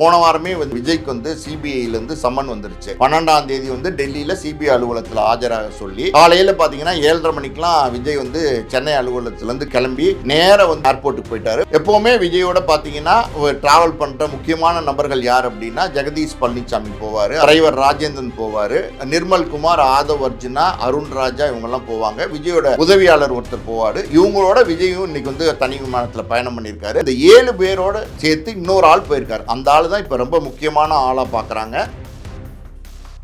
போன வாரமே வந்து விஜய்க்கு வந்து சிபிஐலேருந்து சம்மன் வந்துருச்சு. பன்னெண்டாம் தேதி வந்து டெல்லியில் சிபிஐ அலுவலகத்தில் ஆஜராக சொல்லி காலையில் பார்த்தீங்கன்னா ஏழரை மணிக்கெலாம் விஜய் வந்து சென்னை அலுவலகத்துலேருந்து கிளம்பி நேராக வந்து ஏர்போர்ட்டுக்கு போயிட்டாரு. எப்போவுமே விஜயோட பார்த்தீங்கன்னா டிராவல் பண்ணுற முக்கியமான நபர்கள் யார் அப்படின்னா ஜெகதீஷ் பழனிசாமி போவார் டிரைவர் ராஜேந்திரன் போவார் நிர்மல் குமார் ஆதவ் அர்ஜுனா அருண் ராஜா இவங்கெல்லாம் போவாங்க. விஜயோட உதவியாளர் ஒருத்தர் போவார். இவங்களோட விஜயும் இன்னைக்கு வந்து தனி விமானத்தில் பயணம் பண்ணியிருக்காரு. இந்த ஏழு பேரோட சேர்த்து இன்னொரு ஆள் போயிருக்காரு. அந்த ஆள் தான் இப்போ ரொம்ப முக்கியமான ஆளாக பார்க்குறாங்க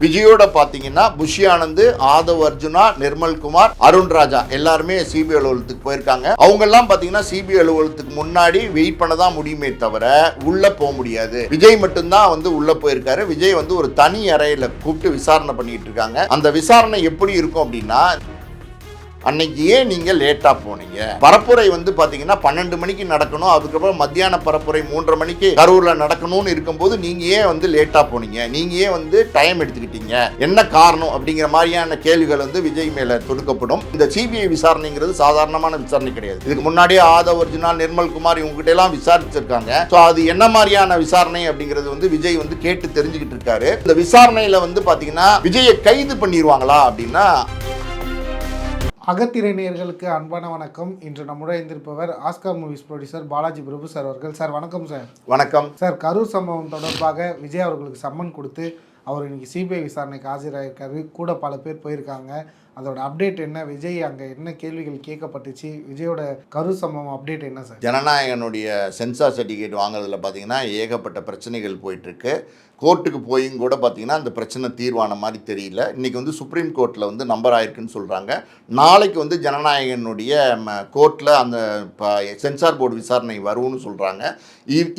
விஜயோட பார்த்தீங்கன்னா புஷி ஆனந்த் ஆதவ் அர்ஜுனா நிர்மல் குமார் அருண் ராஜா எல்லாருமே சிபிஐ அலுவலகத்துக்கு போயிருக்காங்க. அவங்க எல்லாம் பார்த்தீங்கன்னா சிபிஐ அலுவலகத்துக்கு முன்னாடி வெயிட் பண்ண தான் முடியுமே தவிர உள்ள போக முடியாது. விஜய் மட்டும்தான் வந்து உள்ள போயிருக்காரு. விஜய் வந்து ஒரு தனி அறையில கூப்பிட்டு விசாரணை பண்ணிட்டு இருக்காங்க. அந்த விசாரணை எப்படி இருக்கும் அப்படின்னா அன்னைக்கு ஏன் நீங்கள் லேட்டாக போனீங்க. பரப்புரை வந்து பார்த்தீங்கன்னா பன்னெண்டு மணிக்கு நடக்கணும். அதுக்கப்புறம் மத்தியான பரப்புரை மூன்றரை மணிக்கு கரூரில் நடக்கணும்னு இருக்கும்போது நீங்கள் ஏன் வந்து லேட்டாக போனீங்க? நீங்கள் ஏன் வந்து டைம் எடுத்துக்கிட்டீங்க? என்ன காரணம்? அப்படிங்கிற மாதிரியான கேள்விகள் வந்து விஜய் மேலே தொடுக்கப்படும். இந்த சிபிஐ விசாரணைங்கிறது சாதாரணமான விசாரணை கிடையாது. இதுக்கு முன்னாடியே ஆதவ் ஒரிஜினால் நிர்மல் குமார் இவங்ககிட்ட எல்லாம் விசாரிச்சிருக்காங்க. ஸோ அது என்ன மாதிரியான விசாரணை அப்படிங்கிறது வந்து விஜய் வந்து கேட்டு தெரிஞ்சுக்கிட்டு இருக்காரு. இந்த விசாரணையில் வந்து பார்த்தீங்கன்னா விஜயை கைது பண்ணிடுவாங்களா அப்படின்னா அகத்திரை நேயர்களுக்கு அன்பான வணக்கம். இன்று நம்முடன் இருந்திருப்பவர் Oscar movies producer Balaji Prabhu sir அவர்கள். சார் வணக்கம் சார். வணக்கம். சார் கரூர் சம்பவம் தொடர்பாக விஜய் அவர்களுக்கு சம்மன் கொடுத்து அவர் இன்னைக்கு சிபிஐ விசாரணைக்கு ஆஜராயிருக்காரு. கூட பல பேர் போயிருக்காங்க. அதோட அப்டேட் என்ன? விஜய் அங்கே என்ன கேள்விகள் கேட்கப்பட்டுச்சு? விஜயோட கரு சம்பவம் அப்டேட் என்ன சார் ஜனநாயகனுடைய சென்சார் சர்டிஃபிகேட் வாங்குறதுல பார்த்தீங்கன்னா ஏகப்பட்ட பிரச்சனைகள் போயிட்டுருக்கு. கோர்ட்டுக்கு போயும் கூட பார்த்தீங்கன்னா அந்த பிரச்சனை தீர்வான மாதிரி தெரியல. இன்றைக்கி வந்து சுப்ரீம் கோர்ட்டில் வந்து நம்பர் ஆயிருக்குன்னு சொல்கிறாங்க நாளைக்கு வந்து ஜனநாயகனுடைய கோர்ட்டில் அந்த சென்சார் போர்டு விசாரணை வரும்னு சொல்கிறாங்க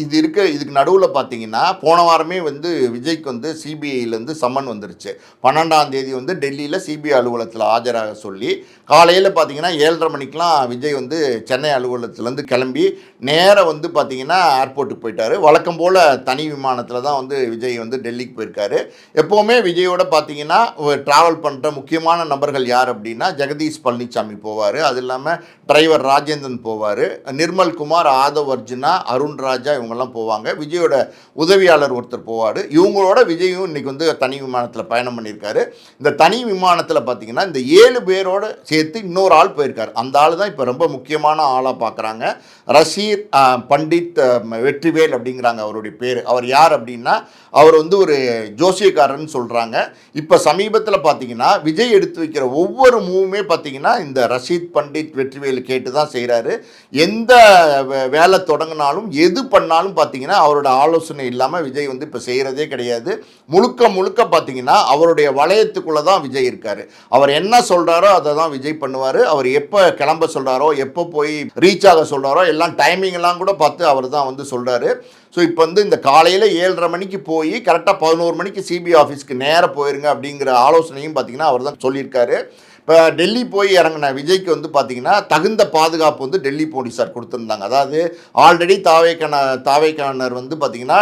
இது இருக்க இதுக்கு நடுவில் பார்த்தீங்கன்னா போன வாரமே வந்து விஜய்க்கு வந்து சிபிஐலேருந்து சம்மன் வந்துருச்சு. பன்னெண்டாம் தேதி வந்து டெல்லியில் சிபிஐ அலுவலகத்தில் ஆஜராக சொல்லி காலையில் பார்த்தீங்கன்னா ஏழரை மணிக்கெலாம் விஜய் வந்து சென்னை அலுவலகத்துலேருந்து கிளம்பி நேராக வந்து பார்த்தீங்கன்னா ஏர்போர்ட்டுக்கு போயிட்டாரு. வழக்கம் போல் தனி விமானத்தில் தான் வந்து விஜய் வந்து டெல்லிக்கு போயிருக்காரு. எப்போவுமே விஜயோட பார்த்தீங்கன்னா ட்ராவல் பண்ணுற முக்கியமான நபர்கள் யார் அப்படின்னா ஜெகதீஷ் பழனிசாமி போவார். அது இல்லாமல் டிரைவர் ராஜேந்திரன் போவார். நிர்மல் குமார் ஆதவ் அர்ஜுனா அருண் ராஜா இவங்கெல்லாம் போவாங்க. விஜயோட உதவியாளர் ஒருத்தர் போவார். இவங்களோட விஜயும் இன்றைக்கி வந்து தனி விமானத்தில் பயணம் பண்ணியிருக்காரு. இந்த தனி விமானத்தில் பார்த்தீங்கன்னா இந்த ஏழு பேரோட சேர்த்து இன்னொரு ஆள் போயிருக்காரு. அந்த ஆள் தான் இப்போ ரொம்ப முக்கியமான ஆளாக பார்க்குறாங்க ரஷீர் பண்டித் வெற்றிவேல் அப்படிங்கிறாங்க அவருடைய பேர். அவர் யார் அப்படின்னா அவர் வந்து ஒரு ஜோசியக்காரர்னு சொல்கிறாங்க இப்போ சமீபத்தில் பார்த்தீங்கன்னா விஜய் எடுத்து வைக்கிற ஒவ்வொரு மூவுமே பார்த்தீங்கன்னா இந்த ரஷீத் பண்டித் வெற்றிவேல் கேட்டு தான் செய்கிறாரு எந்த வே- வேலை தொடங்கினாலும் எது பண்ணாலும் பார்த்தீங்கன்னா அவரோட ஆலோசனை இல்லாமல் விஜய் வந்து இப்போ செய்கிறதே கிடையாது. முழுக்க முழுக்க பார்த்தீங்கன்னா அவருடைய வளையத்துக்குள்ளே தான் விஜய் இருக்கார். அவர் என்ன என்ன சொல்கிறாரோ அதை தான் விஜய் பண்ணுவார். அவர் எப்போ கிளம்ப சொல்கிறாரோ எப்போ போய் ரீச் ஆக சொல்கிறாரோ எல்லாம் டைமிங் எல்லாம் கூட பார்த்து அவர் தான் வந்து சொல்கிறாரு ஸோ இப்போ வந்து இந்த காலையில் ஏழரை மணிக்கு போய் கரெக்டாக பதினோரு மணிக்கு சிபிஐ ஆஃபீஸ்க்கு நேராக போயிருங்க அப்படிங்கிற ஆலோசனையும் பார்த்தீங்கன்னா அவர் தான் சொல்லியிருக்காரு. இப்போ டெல்லி போய் இறங்கின விஜய்க்கு வந்து பார்த்தீங்கன்னா தகுந்த பாதுகாப்பு வந்து டெல்லி போலீஸார் கொடுத்துருந்தாங்க. அதாவது ஆல்ரெடி தாவேக்கான தாவேக்கானர் வந்து பார்த்தீங்கன்னா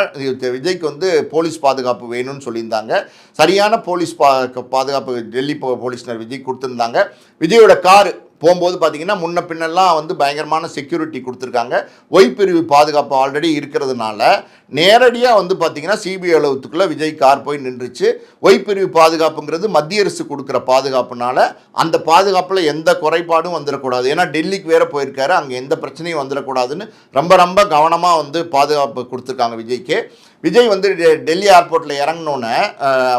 விஜய்க்கு வந்து போலீஸ் பாதுகாப்பு வேணும்னு சொல்லியிருந்தாங்க. சரியான போலீஸ் பா பாதுகாப்பு டெல்லி போலீஸ்னர் விஜய் கொடுத்துருந்தாங்க. விஜயோட காரு போகும்போது பார்த்தீங்கன்னா முன்ன பின்னெல்லாம் வந்து பயங்கரமான செக்யூரிட்டி கொடுத்துருக்காங்க. ஒய் பிரிவு பாதுகாப்பு ஆல்ரெடி இருக்கிறதுனால நேரடியாக வந்து பார்த்தீங்கன்னா சிபிஐ அலுவலகத்துக்குள்ளே விஜய் கார் போய் நின்றுச்சு. ஒய் பிரிவு பாதுகாப்புங்கிறது மத்திய அரசு கொடுக்குற பாதுகாப்புனால அந்த பாதுகாப்பில் எந்த குறைபாடும் வந்துடக்கூடாது ஏன்னா டெல்லிக்கு வேற போயிருக்காரு. அங்கே எந்த பிரச்சனையும் வந்துடக்கூடாதுன்னு ரொம்ப ரொம்ப கவனமாக வந்து பாதுகாப்பு கொடுத்துருக்காங்க விஜய்க்கு. விஜய் வந்து டெ- டெல்லி ஏர்போர்ட்டில் இறங்கினோன்னே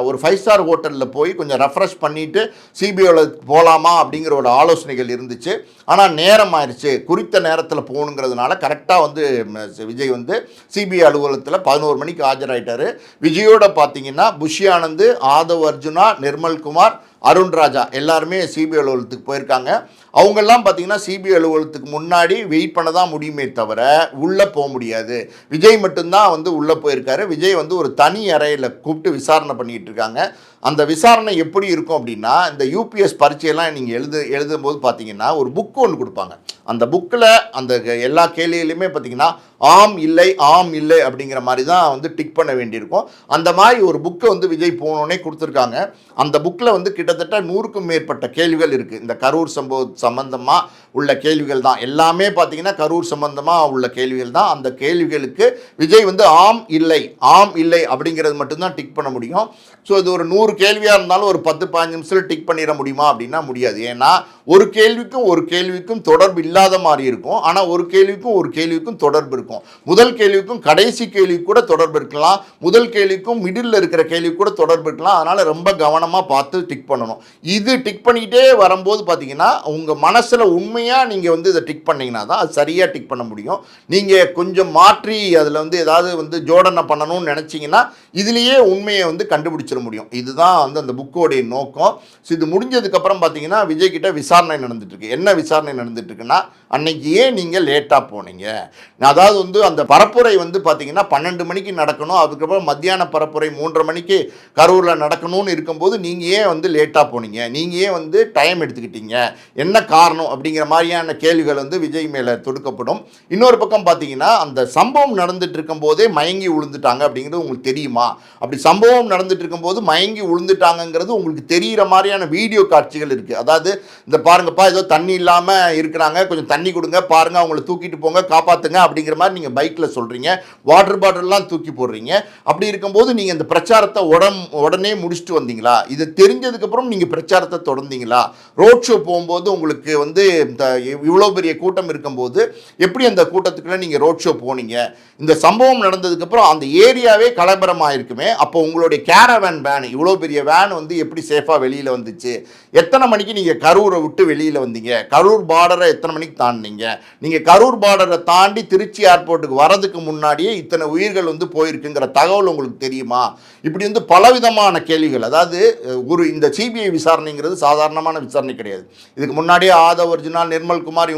ஒரு ஃபைவ் ஸ்டார் ஹோட்டலில் போய் கொஞ்சம் ரெஃப்ரெஷ் பண்ணிவிட்டு சிபிஐவில் போகலாமா அப்படிங்கிற ஒரு ஆலோசனைகள் இருந்துச்சு. ஆனால் நேரம் ஆயிடுச்சு குறித்த நேரத்தில் போகணுங்கிறதுனால கரெக்டாக வந்து விஜய் வந்து சிபிஐ அலுவலகத்தில் பதினோரு மணிக்கு ஆஜராயிட்டார். விஜயோட பார்த்தீங்கன்னா புஷி ஆனந்த் ஆதவ் அர்ஜுனா நிர்மல் குமார் எல்லாருமே சிபிஐ அலுவலகத்துக்கு போயிருக்காங்க. அவங்கெல்லாம் பார்த்தீங்கன்னா சிபிஐ அலுவலகத்துக்கு முன்னாடி வெயிட் பண்ண தான் முடியுமே தவிர உள்ளே போக முடியாது. விஜய் மட்டும்தான் வந்து உள்ளே போயிருக்காரு. விஜய் வந்து ஒரு தனி அறையில் கூப்பிட்டு விசாரணை பண்ணிகிட்டு இருக்காங்க. அந்த விசாரணை எப்படி இருக்கும் அப்படின்னா இந்த யூபிஎஸ் பரீட்சையெல்லாம் நீங்கள் எழுது எழுதும்போது பார்த்தீங்கன்னா ஒரு புக் ஒன்று கொடுப்பாங்க. அந்த புக்கில் அந்த எல்லா கேள்வியிலையுமே பார்த்தீங்கன்னா ஆம் இல்லை ஆம் இல்லை அப்படிங்கிற மாதிரி தான் வந்து டிக் பண்ண வேண்டியிருக்கும். அந்த மாதிரி ஒரு புக்கை வந்து விஜய் போனோடனே கொடுத்துருக்காங்க. அந்த புக்கில் வந்து கிட்டத்தட்ட நூறுக்கும் மேற்பட்ட கேள்விகள் இருக்குது இந்த கரூர் சம்பவ சம்பந்தமாக உள்ள கேள்விகள் தான். எல்லாமே பார்த்தீங்கன்னா கரூர் சம்பந்தமாக உள்ள கேள்விகள் தான். அந்த கேள்விகளுக்கு விஜய் வந்து ஆம் இல்லை ஆம் இல்லை அப்படிங்கிறது மட்டும்தான் டிக் பண்ண முடியும். ஸோ இது ஒரு நூறு கேள்வியாக இருந்தாலும் ஒரு பத்து பதினஞ்சு நிமிஷத்தில் டிக் பண்ணிட முடியுமா அப்படின்னா முடியாது. ஏன்னா ஒரு கேள்விக்கும் ஒரு கேள்விக்கும் தொடர்பு இல்லாத மாதிரி இருக்கும். ஆனால் ஒரு கேள்விக்கும் ஒரு கேள்விக்கும் தொடர்பு இருக்கும். முதல் கேள்விக்கும் கடைசி கேள்விக்கு கூட தொடர்பு இருக்கலாம். முதல் கேள்விக்கும் மிடில் இருக்கிற கேள்வி கூட தொடர்பு இருக்கலாம். அதனால் ரொம்ப கவனமாக பார்த்து டிக் பண்ணணும். இது டிக் பண்ணிக்கிட்டே வரும்போது பார்த்தீங்கன்னா உங்கள் மனசில் உண்மையாக நீங்கள் வந்து இதை டிக் பண்ணிங்கன்னா தான் அது சரியாக டிக் பண்ண முடியும். நீங்கள் கொஞ்சம் மாற்றி அதில் வந்து ஏதாவது வந்து ஜோடனை பண்ணணும்னு நினச்சிங்கன்னா இதுலேயே உண்மையை வந்து கண்டுபிடிச்சிட முடியும். இதுதான் வந்து அந்த புக்கோடைய நோக்கம். ஸோ இது முடிஞ்சதுக்கப்புறம் பார்த்தீங்கன்னா விஜய்கிட்ட விசாரணை நடந்துட்டுருக்கு என்ன விசாரணை நடந்துட்டுருக்குன்னா அன்னைக்கு ஏன் நீங்கள் லேட்டாக போனீங்க? அதாவது வந்து அந்த பரப்புரை வந்து பார்த்தீங்கன்னா பன்னெண்டு மணிக்கு நடக்கணும் அதுக்கப்புறம் மத்தியான பரப்புரை மூன்றரை மணிக்கு கரூரில் நடக்கணும்னு இருக்கும்போது நீங்கள் ஏன் வந்து லேட்டாக போனீங்க? நீங்கள் ஏன் வந்து டைம் எடுத்துக்கிட்டீங்க? என்ன காரணம்? அப்படிங்கிற மாதிரியான கேள்விகள் வந்து விஜய் மேலே தொடுக்கப்படும். இன்னொரு பக்கம் பார்த்தீங்கன்னா அந்த சம்பவம் நடந்துட்டு இருக்கும்போதே மயங்கி விழுந்துட்டாங்க அப்படிங்கிறது உங்களுக்கு தெரியுமா? அப்படி சம்பவம் நடந்துட்டு இருக்கும்போது மயங்கி விழுந்துட்டாங்கங்கிறது உங்களுக்கு தெரிகிற மாதிரியான வீடியோ காட்சிகள் இருக்குது அதாவது இந்த பாருங்கப்பா ஏதோ தண்ணி இல்லாமல் இருக்கிறாங்க கொஞ்சம் தண்ணி கொடுங்க பாருங்க அவங்கள தூக்கிட்டு போங்க காப்பாற்றுங்க அப்படிங்கிற மாதிரி நீங்கள் பைக்கில் சொல்கிறீங்க வாட்டர் பாட்டில்லாம் தூக்கி போடுறீங்க. அப்படி இருக்கும்போது நீங்கள் இந்த பிரச்சாரத்தை உடம் உடனே முடிச்சுட்டு வந்தீங்களா? இது தெரிஞ்சதுக்கப்புறம் நீங்கள் பிரச்சாரத்தை தொடர்ந்தீங்களா? ரோட் ஷோ போகும்போது உங்களுக்கு வந்து இந்த இவ்வளோ பெரிய கூட்டம் இருக்கும்போது எப்படி அந்த கூட்டத்துக்குள்ள நீங்கள் ரோட் ஷோ போனீங்க? இந்த சம்பவம் நடந்ததுக்கப்புறம் அந்த ஏரியாவே கலவரமாக இருக்குமே அப்போ உங்களுடைய கேரவேன் வேன் இவ்வளோ பெரிய வேன் வந்து எப்படி சேஃபாக வெளியில் வந்துச்சு? எத்தனை மணிக்கு நீங்கள் கரூரை விட்டு வெளியில் வந்தீங்க? கரூர் பார்டரை எத்தனை மணிக்கு தாண்டினீங்க. நீங்கள் கரூர் பார்டரை தாண்டி திருச்சி ஏர்போர்ட்டுக்கு வரதுக்கு முன்னாடியே இத்தனை உயிர்கள் வந்து போயிருக்குங்கிற தகவல் உங்களுக்கு தெரியுமா? இப்படி வந்து பலவிதமான கேள்விகள். அதாவது ஒரு இந்த சிபிஐ விசாரணைங்கிறது சாதாரணமான விசாரணை கிடையாது. இதுக்கு முன்னாடியே ஆதவ் ஒரிஜினால் நிர்மல் குமார்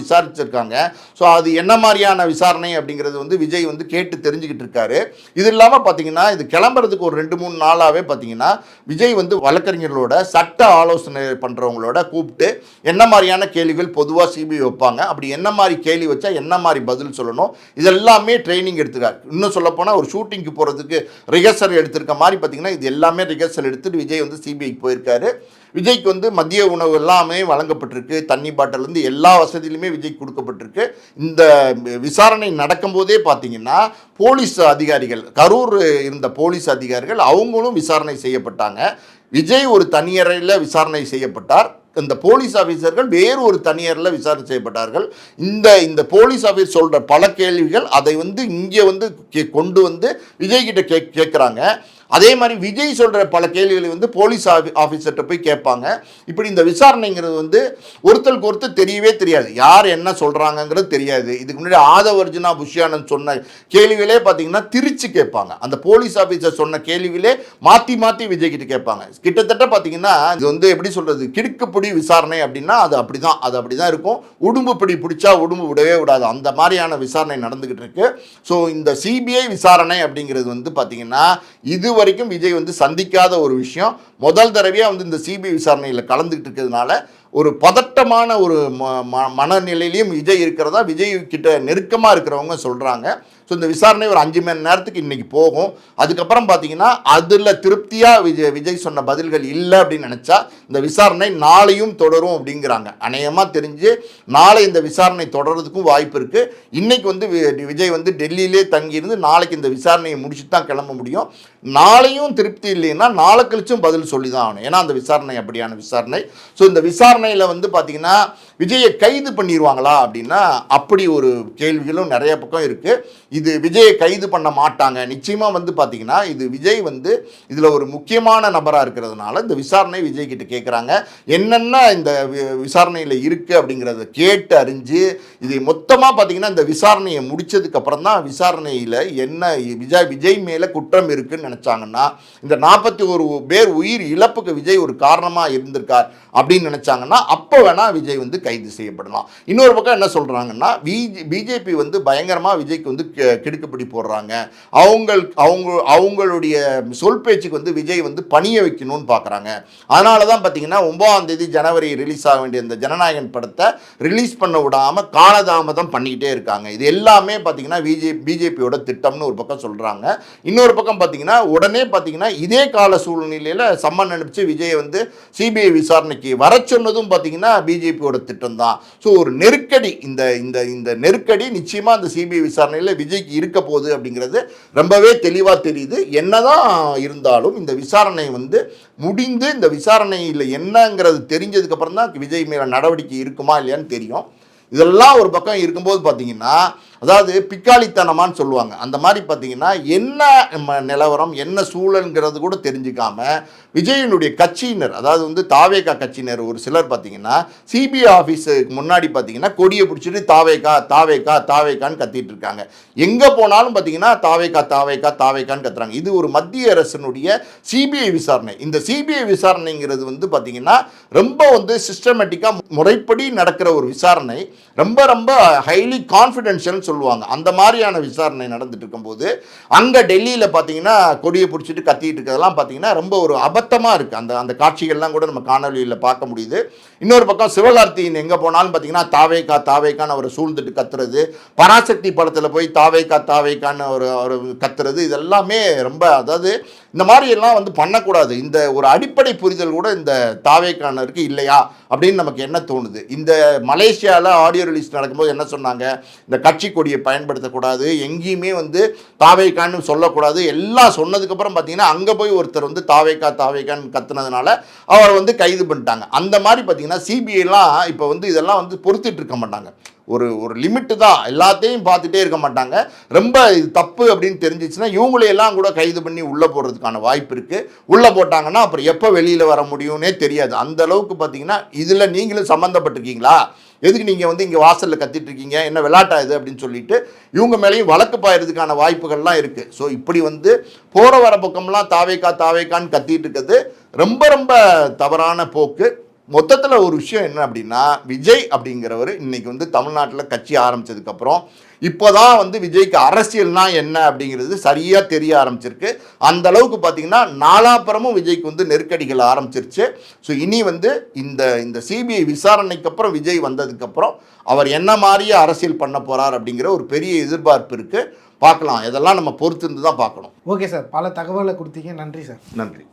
விசாரிச்சிருக்காங்க. ஸோ அது என்ன மாதிரியான விசாரணை அப்படிங்கிறது வந்து விஜய் வந்து கேட்டு தெரிஞ்சுக்கிட்டு இருக்காரு. இது இல்லாமல் பார்த்தீங்கன்னா இது கிளம்புறதுக்கு ஒரு ரெண்டு மூணு நாளாகவே பார்த்தீங்கன்னா விஜய் வந்து வழக்கறிஞர்களோட சட்ட ஆலோசனை பண்ணுறவங்களோட கூப்பிட்டு என்ன மாதிரியான கேள்விகள் பொதுவாக சிபிஐ வைப்பாங்க. அப்படி என்ன மாதிரி கேள்வி வச்சா என்ன மாதிரி பதில் சொல்லணும்? இதெல்லாமே ட்ரைனிங் எடுத்துக்காரு. இன்னும் சொல்லப்போனால் ஒரு ஷூட்டிங்க்கு போகிறதுக்கு ரிஹர்சல் எடுத்திருக்க மாதிரி பார்த்தீங்கன்னா இது எல்லாமே ரிஹர்சல் எடுத்துட்டு விஜய் வந்து சிபிஐக்கு போயிருக்காரு. விஜய்க்கு வந்து மதிய உணவு எல்லாமே வழங்கப்பட்டிருக்கு. தண்ணி பாட்டிலேருந்து எல்லா வசதியிலுமே விஜய் கொடுக்கப்பட்டிருக்கு. இந்த விசாரணை நடக்கும்போதே பார்த்தீங்கன்னா போலீஸ் அதிகாரிகள் கரூர் இருந்த போலீஸ் அதிகாரிகள் அவங்களும் விசாரணை செய்யப்பட்டாங்க. விஜய் ஒரு தனியறையில் விசாரணை செய்யப்பட்டார். இந்த போலீஸ் ஆஃபீஸர்கள் வேறு ஒரு தனியரில் விசாரணை செய்யப்பட்டார்கள். இந்த இந்த போலீஸ் ஆஃபீஸ் சொல்கிற பல கேள்விகள் அதை வந்து இங்கே வந்து கே- கொண்டு வந்து விஜய்கிட்ட கே கேட்குறாங்க அதே மாதிரி விஜய் சொல்கிற பல கேள்விகளை வந்து போலீஸ் ஆஃபி ஆஃபீஸர்கிட்ட போய் கேட்பாங்க. இப்படி இந்த விசாரணைங்கிறது வந்து ஒருத்தருக்கு ஒருத்தர் தெரியவே தெரியாது. யார் என்ன சொல்கிறாங்கங்கிறது தெரியாது. இதுக்கு முன்னாடி ஆதவர்ஜுனா புஷ்யானந்த் சொன்ன கேள்விகளே பார்த்தீங்கன்னா திரிச்சு கேட்பாங்க. அந்த போலீஸ் ஆஃபீஸர் சொன்ன கேள்விகளே மாற்றி மாற்றி விஜய் கிட்ட கேட்பாங்க. கிட்டத்தட்ட பார்த்தீங்கன்னா இது வந்து எப்படி சொல்கிறது கிடுக்குப்பிடி விசாரணை அப்படின்னா அது அப்படி தான் அது அப்படி தான் இருக்கும். உடும்பு பிடி பிடிச்சா உடும்பு விடவே விடாது. அந்த மாதிரியான விசாரணை நடந்துக்கிட்டு இருக்கு. ஸோ இந்த சிபிஐ விசாரணை அப்படிங்கிறது வந்து பார்த்தீங்கன்னா இது வரைக்கும் விஜய் வந்து சந்திக்காத ஒரு விஷயம். முதல் தடவையாக வந்து இந்த சிபிஐ விசாரணையில் கலந்துக்கிட்டு இருக்கிறதுனால ஒரு பதட்டமான ஒரு ம ம- மனநிலையிலையும் விஜய் இருக்கிறதா? விஜய் கிட்ட நெருக்கமாக இருக்கிறவங்க சொல்கிறாங்க ஸோ இந்த விசாரணை ஒரு அஞ்சு மணி நேரத்துக்கு இன்றைக்கி போகும். அதுக்கப்புறம் பார்த்தீங்கன்னா அதில் திருப்தியாக விஜய் விஜய் சொன்ன பதில்கள் இல்லை அப்படின்னு நினச்சா இந்த விசாரணை நாளையும் தொடரும் அப்படிங்கிறாங்க. அநேகமாக தெரிஞ்சு நாளை இந்த விசாரணை தொடர்றதுக்கும் வாய்ப்பு இருக்குது இன்றைக்கி வந்து வி- விஜய் வந்து டெல்லியிலே தங்கியிருந்து நாளைக்கு இந்த விசாரணையை முடிச்சுட்டு தான் கிளம்ப முடியும். நாளையும் திருப்தி இல்லைன்னா நாளை கழிச்சும் பதில் சொல்லி தான் ஆகணும். ஏன்னா அந்த விசாரணை அப்படியான விசாரணை. ஸோ இந்த விசாரணை விசாரணையில் வந்து பார்த்திங்கன்னா விஜயை கைது பண்ணிடுவாங்களா அப்படின்னா அப்படி ஒரு கேள்விகளும் நிறைய பக்கம் இருக்குது இது விஜயை கைது பண்ண மாட்டாங்க. நிச்சயமாக வந்து பார்த்தீங்கன்னா இது விஜய் வந்து இதில் ஒரு முக்கியமான நபராக இருக்கிறதுனால இந்த விசாரணை விஜய் கிட்ட கேட்குறாங்க என்னென்ன இந்த வி- விசாரணையில் இருக்குது அப்படிங்கிறத கேட்டு அறிஞ்சு இது மொத்தமாக பார்த்தீங்கன்னா இந்த விசாரணையை முடித்ததுக்கப்புறம் தான் விசாரணையில் என்ன விஜய் விஜய் மேலே குற்றம் இருக்குன்னு நினச்சாங்கன்னா இந்த நாற்பத்தி ஒரு பேர் உயிர் இழப்புக்கு விஜய் ஒரு காரணமாக இருந்திருக்கார் அப்படின்னு நினச்சாங்கன்னா அப்போ வேணால் விஜய் வந்து கைது செய்யப்படலாம். இன்னொரு பக்கம் என்ன சொல்கிறாங்கன்னா பிஜே பிஜேபி வந்து பயங்கரமாக விஜய்க்கு வந்து கெ- கிடுக்குப்பிடி போடுறாங்க. அவங்க அவங்க அவங்களுடைய சொல் பேச்சுக்கு வந்து விஜய் வந்து பணிய வைக்கணும்னு பார்க்குறாங்க அதனால தான் பார்த்தீங்கன்னா ஒன்பதாம் தேதி ஜனவரி ரிலீஸ் ஆக வேண்டிய இந்த ஜனநாயகன் படத்தை ரிலீஸ் பண்ண விடாமல் காலதாமதம் பண்ணிக்கிட்டே இருக்காங்க. இது எல்லாமே பார்த்தீங்கன்னா பிஜே பிஜேபியோட திட்டம்னு ஒரு பக்கம் சொல்கிறாங்க இன்னொரு பக்கம் பார்த்தீங்கன்னா உடனே பார்த்தீங்கன்னா இதே கால சூழ்நிலையில் சம்மன் அனுப்பிச்சு விஜயை வந்து சிபிஐ விசாரணைக்கு வர சொன்னதும் பார்த்தீங்கன்னா பிஜேபியோட திட்டம் திட்டம் தான் ஸோ ஒரு நெருக்கடி இந்த இந்த இந்த நெருக்கடி நிச்சயமாக அந்த சிபிஐ விசாரணையில் விஜய்க்கு இருக்க போகுது அப்படிங்கிறது ரொம்பவே தெளிவாக தெரியுது. என்னதான் இருந்தாலும் இந்த விசாரணை வந்து முடிந்து இந்த விசாரணையில் என்னங்கிறது தெரிஞ்சதுக்கப்புறம் தான் விஜய் மேலே நடவடிக்கை இருக்குமா இல்லையான்னு தெரியும். இதெல்லாம் ஒரு பக்கம் இருக்கும்போது பார்த்தீங்கன்னா அதாவது பிக்காளித்தனமான்னு சொல்லுவாங்க. அந்த மாதிரி பார்த்தீங்கன்னா என்ன நிலவரம் என்ன சூழல்ங்கிறது கூட தெரிஞ்சுக்காம விஜயனுடைய கட்சியினர் அதாவது வந்து தாவேகா கட்சியினர் ஒரு சிலர் பார்த்தீங்கன்னா சிபிஐ ஆஃபீஸுக்கு முன்னாடி பார்த்தீங்கன்னா கொடியை பிடிச்சிட்டு தாவேகா தாவேகா தாவேகான்னு கத்திட்டு இருக்காங்க. எங்கே போனாலும் பார்த்தீங்கன்னா தாவேகா தாவேகா தாவேக்கான்னு கத்துறாங்க. இது ஒரு மத்திய அரசினுடைய சிபிஐ விசாரணை. இந்த சிபிஐ விசாரணைங்கிறது வந்து பார்த்தீங்கன்னா ரொம்ப வந்து சிஸ்டமேட்டிக்காக முறைப்படி நடக்கிற ஒரு விசாரணை. ரொம்ப ரொம்ப ஹைலி கான்ஃபிடென்ஷியல்னு சொல்லுவாங்க. அந்த மாதிரியான விசாரணை நடந்துட்டு இருக்கும்போது அங்கே டெல்லியில் பார்த்தீங்கன்னா கொடியை பிடிச்சிட்டு கத்திட்டு இருக்கிறதெல்லாம் பார்த்தீங்கன்னா ரொம்ப ஒரு அபத்தமாக இருக்குது அந்த அந்த காட்சிகள்லாம் கூட நம்ம காணொலியில் பார்க்க முடியுது. இன்னொரு பக்கம் சிவகார்த்தியின் எங்கே போனாலும் பார்த்தீங்கன்னா தாவேக்கா தாவேக்கான்னு அவரை சூழ்ந்துட்டு கத்துறது பராசக்தி படத்தில் போய் தாவேக்கா தாவேக்கான்னு ஒரு ஒரு கத்துறது இதெல்லாமே ரொம்ப அதாவது இந்த மாதிரி எல்லாம் வந்து பண்ணக்கூடாது. இந்த ஒரு அடிப்படை புரிதல் கூட இந்த தாவேக்கானருக்கு இல்லையா? அப்படின்னு நமக்கு என்ன தோணுது? இந்த மலேசியாவில் ஆடியோ ரிலீஸ் நடக்கும்போது என்ன சொன்னாங்க? இந்த கட்சி கொடியை பயன்படுத்தக்கூடாது. எங்கேயுமே வந்து தாவேக்கான்னு சொல்லக்கூடாது. எல்லாம் சொன்னதுக்கப்புறம் பார்த்தீங்கன்னா அங்கே போய் ஒருத்தர் வந்து தாவேக்கா தாவேக்கான்னு கத்துனதுனால அவரை வந்து கைது பண்ணிட்டாங்க. அந்த மாதிரி பார்த்தீங்கன்னா சிபிஐலாம் இப்போ வந்து இதெல்லாம் வந்து பொறுத்துட்டு இருக்க மாட்டாங்க. ஒரு ஒரு லிமிட்டு தான். எல்லாத்தையும் பார்த்துட்டே இருக்க மாட்டாங்க. ரொம்ப இது தப்பு அப்படின்னு தெரிஞ்சிச்சுன்னா இவங்களையெல்லாம் கூட கைது பண்ணி உள்ளே போடுறதுக்கான வாய்ப்பு இருக்குது உள்ளே போட்டாங்கன்னா அப்புறம் எப்போ வெளியில் வர முடியும்னே தெரியாது. அந்த அளவுக்கு பார்த்தீங்கன்னா இதில் நீங்களும் சம்மந்தப்பட்டிருக்கீங்களா எதுக்கு நீங்கள் வந்து இங்கே வாசலில் கத்திட்டு இருக்கீங்க? என்ன விளாட்டா இது? அப்படின்னு சொல்லிட்டு இவங்க மேலேயும் வழக்கு பாயறதுக்கான வாய்ப்புகள்லாம் இருக்குது ஸோ இப்படி வந்து போகிற வர பக்கம்லாம் தாவேக்கா தாவேக்கான்னு கத்திட்டு இருக்கிறது ரொம்ப ரொம்ப தவறான போக்கு. மொத்தத்தில் ஒரு விஷயம் என்ன அப்படின்னா விஜய் அப்படிங்கிறவர் இன்னைக்கு வந்து தமிழ்நாட்டில் கட்சி ஆரம்பிச்சதுக்கப்புறம் இப்போ தான் வந்து விஜய்க்கு அரசியல்னா என்ன அப்படிங்கிறது சரியாக தெரிய ஆரம்பிச்சிருக்கு. அந்த அளவுக்கு பார்த்தீங்கன்னா நாலாப்புறமும் விஜய்க்கு வந்து நெருக்கடிகள் ஆரம்பிச்சிருச்சு. ஸோ இனி வந்து இந்த இந்த சிபிஐ விசாரணைக்கு அப்புறம் விஜய் வந்ததுக்கப்புறம் அவர் என்ன மாதிரியே அரசியல் பண்ண போகிறார் அப்படிங்கிற ஒரு பெரிய எதிர்பார்ப்பு இருக்குது பார்க்கலாம் இதெல்லாம் நம்ம பொறுத்திருந்து தான் பார்க்கணும். ஓகே சார் பல தகவலை கொடுத்தீங்க. நன்றி சார். நன்றி.